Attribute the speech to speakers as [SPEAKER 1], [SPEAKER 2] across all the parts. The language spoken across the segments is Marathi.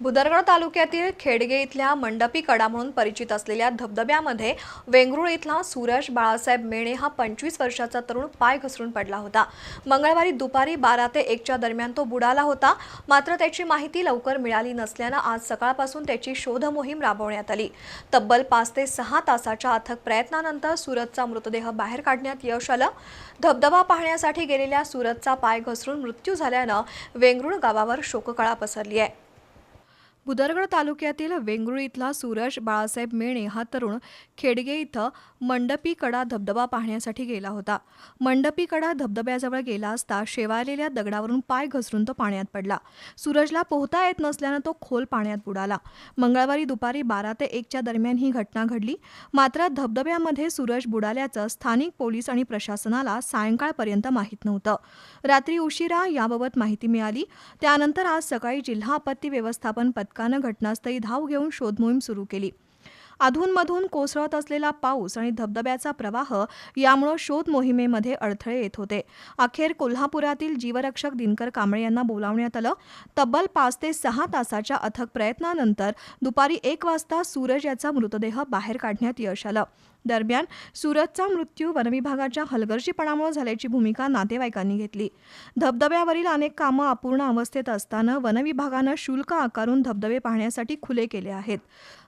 [SPEAKER 1] भुदरगड तालुक्यातील खेडगे इथल्या मंडपी कडा म्हणून परिचित असलेल्या धबधब्यामध्ये वेंगरुळ इथला सूरज बाळासाहेब मेणे हा पंचवीस वर्षाचा तरुण पाय घसरून पडला होता. मंगळवारी दुपारी बारा ते एकच्या दरम्यान तो बुडाला होता. मात्र त्याची माहिती लवकर मिळाली नसल्यानं आज सकाळपासून त्याची शोध मोहीम राबवण्यात आली. तब्बल पाच ते सहा तासाच्या अथक प्रयत्नानंतर सूरजचा मृतदेह बाहेर काढण्यात यश आलं. धबधबा पाहण्यासाठी गेलेल्या सुरतचा पाय घसरून मृत्यू झाल्यानं वेंगरुळ गावावर शोककळा पसरली आहे. बुदरगड तालुक्यातील वेंगुळी इथला सूरज बाळासाहेब मेणे हा तरुण खेडगे इथं मंडपी कडा धबधबा पाहण्यासाठी गेला होता. मंडपी कडा धबधब्याजवळ गेला असता शेवाळलेल्या दगडावरून पाय घसरून तो पाण्यात पडला. सूरजला पोहता येत नसल्यानं तो खोल पाण्यात बुडाला. मंगळवारी दुपारी बारा ते एकच्या दरम्यान ही घटना घडली. मात्र धबधब्यामध्ये सूरज बुडाल्याचं स्थानिक पोलीस आणि प्रशासनाला सायंकाळपर्यंत माहीत नव्हतं. रात्री उशिरा याबाबत माहिती मिळाली. त्यानंतर आज सकाळी जिल्हा आपत्ती व्यवस्थापन पथकानं घटनास्थळी धाव घेऊन शोध मोहीम सुरू केली. अधूनमधून कोसळत असलेला पाऊस आणि धबधब्याचा प्रवाह यामुळं शोध मोहिमेमध्ये अडथळे येत होते. अखेर कोल्हापुरातील जीवरक्षक दिनकर कांबळे यांना बोलावण्यात आलं. तब्बल पाच ते सहा तासाच्या अथक प्रयत्नानंतर दुपारी एक वाजता सूरज याचा मृतदेह बाहेर काढण्यात यश आलं. दरम्यान सूरजचा मृत्यू वनविभागाच्या हलगर्जीपणामुळे झाल्याची भूमिका नातेवाईकांनी घेतली. धबधब्यावरील अनेक कामं अपूर्ण अवस्थेत असताना वनविभागानं शुल्क आकारून धबधबे पाहण्यासाठी खुले केले आहेत.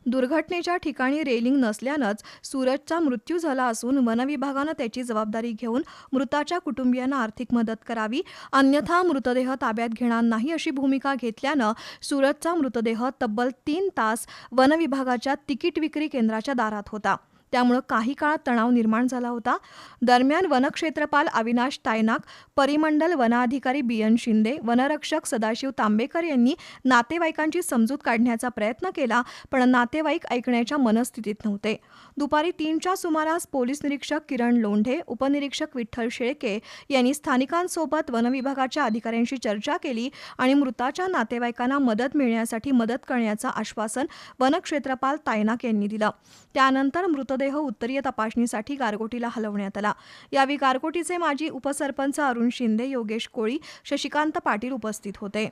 [SPEAKER 1] दुर्घटनेच्या ठिकाणी रेलिंग नसल्यानंच सूरजचा मृत्यू झाला असून वनविभागानं त्याची जबाबदारी घेऊन मृताच्या कुटुंबियांना आर्थिक मदत करावी अन्यथा मृतदेह ताब्यात घेणार नाही अशी भूमिका घेतल्यानं सूरजचा मृतदेह तब्बल तीन तास वनविभागाच्या तिकीट विक्री केंद्राच्या दारात होता. त्यामुळं काही काळ तणाव निर्माण झाला होता. दरम्यान वनक्षेत्रपाल अविनाश तायनाक परिमंडल वनाधिकारी बी एन शिंदे वनरक्षक सदाशिव तांबेकर यांनी नातेवाईकांची समजूत काढण्याचा प्रयत्न केला पण नातेवाईक ऐकण्याच्या मनस्थितीत नव्हते. दुपारी तीनच्या सुमारास पोलीस निरीक्षक किरण लोंढे उपनिरीक्षक विठ्ठल शेळके यांनी स्थानिकांसोबत वनविभागाच्या अधिकाऱ्यांशी चर्चा केली आणि मृताच्या नातेवाईकांना मदत मिळण्यासाठी मदत करण्याचं आश्वासन वनक्षेत्रपाल तायनाक यांनी दिलं. त्यानंतर मृत मृतदेह उत्तरीय तपासणीसाठी गारगोटीला हलवण्यात आला. यावेळी गारगोटीचे माजी उपसरपंच अरुण शिंदे योगेश कोळी शशिकांत पाटील उपस्थित होते.